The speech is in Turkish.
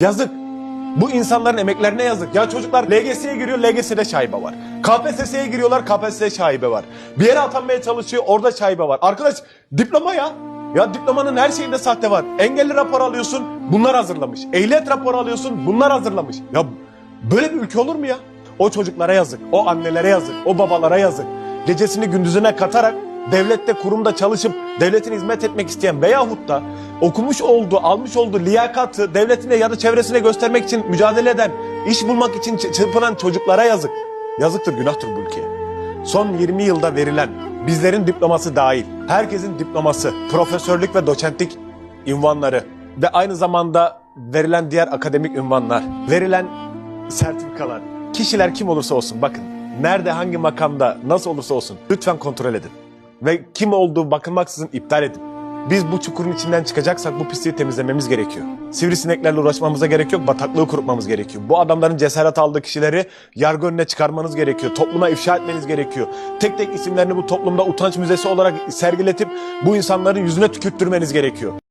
Yazık. Bu insanların emeklerine yazık. Ya çocuklar LGS'ye giriyor, LGS'de şaibe var. KPSS'ye giriyorlar, KPSS'de şaibe var. Bir yere atanmaya çalışıyor, orada şaibe var. Arkadaş diploma ya. Ya diplomanın her şeyinde sahte var. Engelli rapor alıyorsun, bunlar hazırlamış. Ehliyet raporu alıyorsun, bunlar hazırlamış. Ya böyle bir ülke olur mu ya? O çocuklara yazık, o annelere yazık, o babalara yazık. Gecesini gündüzüne katarak devlette kurumda çalışıp devletine hizmet etmek isteyen veyahut da okumuş olduğu, almış olduğu liyakatı devletine ya da çevresine göstermek için mücadele eden, iş bulmak için çırpınan çocuklara yazık. Yazıktır, günahtır bu ülkeye. Son 20 yılda verilen bizlerin diploması dahil, herkesin diploması, profesörlük ve doçentlik ünvanları ve aynı zamanda verilen diğer akademik ünvanlar, verilen sertifikalar, kişiler kim olursa olsun bakın, nerede hangi makamda nasıl olursa olsun lütfen kontrol edin. Ve kim olduğu bakılmaksızın iptal edin. Biz bu çukurun içinden çıkacaksak bu pisliği temizlememiz gerekiyor. Sivrisineklerle uğraşmamıza gerek yok, bataklığı kurutmamız gerekiyor. Bu adamların cesaret aldığı kişileri yargı önüne çıkarmanız gerekiyor. Topluma ifşa etmeniz gerekiyor. Tek tek isimlerini bu toplumda utanç müzesi olarak sergiletip bu insanların yüzüne tükürttürmeniz gerekiyor.